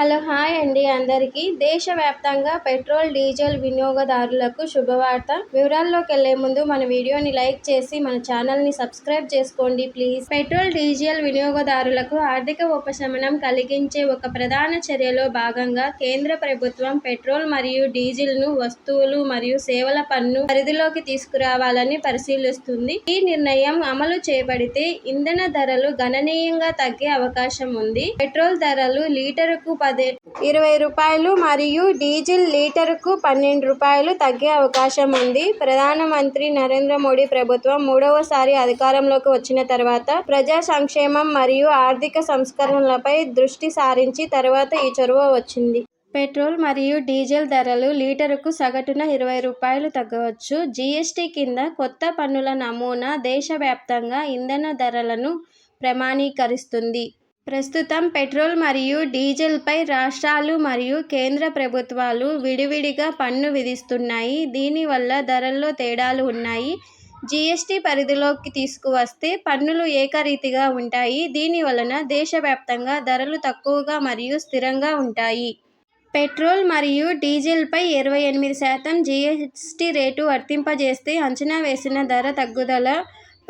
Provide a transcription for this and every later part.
Hello hi అండి అందరికీ. దేశవ్యాప్తంగా పెట్రోల్ డీజిల్ వినియోగదారులకు శుభవార్త. వివరాల్లోకి వెళ్ళే ముందు మన వీడియోని లైక్ చేసి మన ఛానల్ని సబ్స్క్రైబ్ చేసుకోండి ప్లీజ్. పెట్రోల్ డీజిల్ వినియోగదారులకు ఆర్థిక ఉపశమనం కలిగించే ఒక ప్రధాన చర్యలో భాగంగా కేంద్ర ప్రభుత్వం పెట్రోల్ మరియు డీజిల్ను వస్తువులు మరియు సేవల పన్ను పరిధిలోకి తీసుకురావాలని పరిశీలిస్తుంది. ఈ నిర్ణయం అమలు చేయబడితే ఇంధన ధరలు గణనీయంగా తగ్గే అవకాశం ఉంది. పెట్రోల్ ధరలు లీటరుకు అదే ఇరవై రూపాయలు మరియు డీజిల్ లీటరుకు పన్నెండు రూపాయలు తగ్గే అవకాశం ఉంది. ప్రధానమంత్రి నరేంద్ర మోడీ ప్రభుత్వం మూడవసారి అధికారంలోకి వచ్చిన తర్వాత ప్రజా సంక్షేమం మరియు ఆర్థిక సంస్కరణలపై దృష్టి సారించి తర్వాత ఈ చొరవ వచ్చింది. పెట్రోల్ మరియు డీజిల్ ధరలు లీటరుకు సగటున ఇరవై రూపాయలు తగ్గవచ్చు. జీఎస్టీ కింద కొత్త పన్నుల నమూనా దేశవ్యాప్తంగా ఇంధన ధరలను ప్రమాణీకరిస్తుంది. ప్రస్తుతం పెట్రోల్ మరియు డీజిల్పై రాష్ట్రాలు మరియు కేంద్ర ప్రభుత్వాలు విడివిడిగా పన్ను విధిస్తున్నాయి. దీనివల్ల ధరల్లో తేడాలు ఉన్నాయి. జీఎస్టీ పరిధిలోకి తీసుకువస్తే పన్నులు ఏకరీతిగా ఉంటాయి. దీని వలన దేశవ్యాప్తంగా ధరలు తక్కువగా మరియు స్థిరంగా ఉంటాయి. పెట్రోల్ మరియు డీజిల్పై ఇరవై ఎనిమిది శాతం జీఎస్టీ రేటు వర్తింపజేస్తే అంచనా వేసిన ధర తగ్గుదల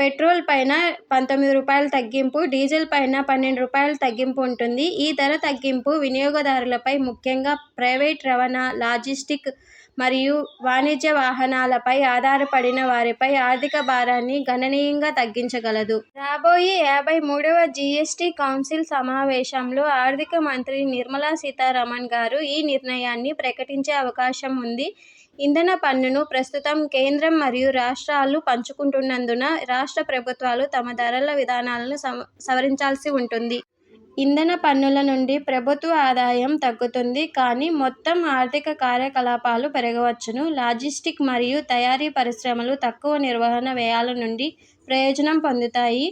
పెట్రోల్ పైన పంతొమ్మిది రూపాయల తగ్గింపు డీజిల్ పైన పన్నెండు రూపాయల తగ్గింపు ఉంటుంది. ఈ ధర తగ్గింపు వినియోగదారులపై ముఖ్యంగా ప్రైవేట్ రవాణా లాజిస్టిక్ మరియు వాణిజ్య వాహనాలపై ఆధారపడిన వారిపై ఆర్థిక భారాన్ని గణనీయంగా తగ్గించగలదు. రాబోయే యాభై మూడవ జీఎస్టీ కౌన్సిల్ సమావేశంలో ఆర్థిక మంత్రి నిర్మలా సీతారామన్ గారు ఈ నిర్ణయాన్ని ప్రకటించే అవకాశం ఉంది. ఇంధన పన్నును ప్రస్తుతం కేంద్రం మరియు రాష్ట్రాలు పంచుకుంటున్నందున రాష్ట్ర ప్రభుత్వాలు తమ ధరల విధానాలను సవరించాల్సి ఉంటుంది. ఇంధన పన్నుల నుండి ప్రభుత్వ ఆదాయం తగ్గుతుంది కానీ మొత్తం ఆర్థిక కార్యకలాపాలు పెరగవచ్చును. లాజిస్టిక్ మరియు తయారీ పరిశ్రమలు తక్కువ నిర్వహణ వ్యయాల నుండి ప్రయోజనం పొందుతాయి.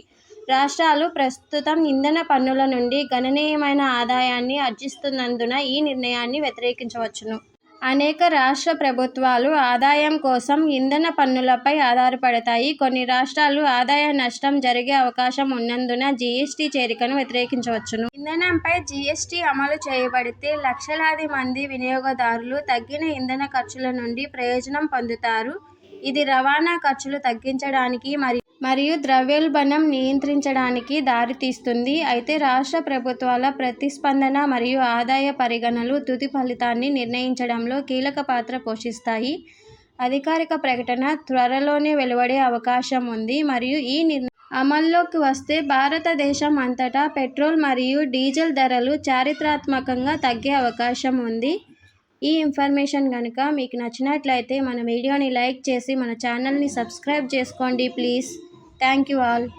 రాష్ట్రాలు ప్రస్తుతం ఇంధన పన్నుల నుండి గణనీయమైన ఆదాయాన్ని ఆర్జిస్తున్నందున ఈ నిర్ణయాన్ని వ్యతిరేకించవచ్చును. అనేక రాష్ట్ర ప్రభుత్వాలు ఆదాయం కోసం ఇంధన పన్నులపై ఆధారపడతాయి. కొన్ని రాష్ట్రాలు ఆదాయ నష్టం జరిగే అవకాశం ఉన్నందున జీఎస్టీ చేరికను వ్యతిరేకించవచ్చును. ఇంధనంపై జీఎస్టీ అమలు చేయబడితే లక్షలాది మంది వినియోగదారులు తగ్గిన ఇంధన ఖర్చుల నుండి ప్రయోజనం పొందుతారు. ఇది రవాణా ఖర్చులు తగ్గించడానికి మరియు మరియు ద్రవ్యోల్బణం నియంత్రించడానికి దారితీస్తుంది. అయితే రాష్ట్ర ప్రభుత్వాల ప్రతిస్పందన మరియు ఆదాయ పరిగణనలు తుది ఫలితాన్ని నిర్ణయించడంలో కీలక పాత్ర పోషిస్తాయి. అధికారిక ప్రకటన త్వరలోనే వెలువడే అవకాశం ఉంది. మరియు ఈ నిర్ణయం అమల్లోకి వస్తే భారతదేశం అంతటా పెట్రోల్ మరియు డీజిల్ ధరలు చారిత్రాత్మకంగా తగ్గే అవకాశం ఉంది. ఈ ఇన్ఫర్మేషన్ కనుక మీకు నచ్చినట్లయితే మన వీడియోని లైక్ చేసి మన ఛానల్ని సబ్స్క్రైబ్ చేసుకోండి ప్లీజ్. Thank you all.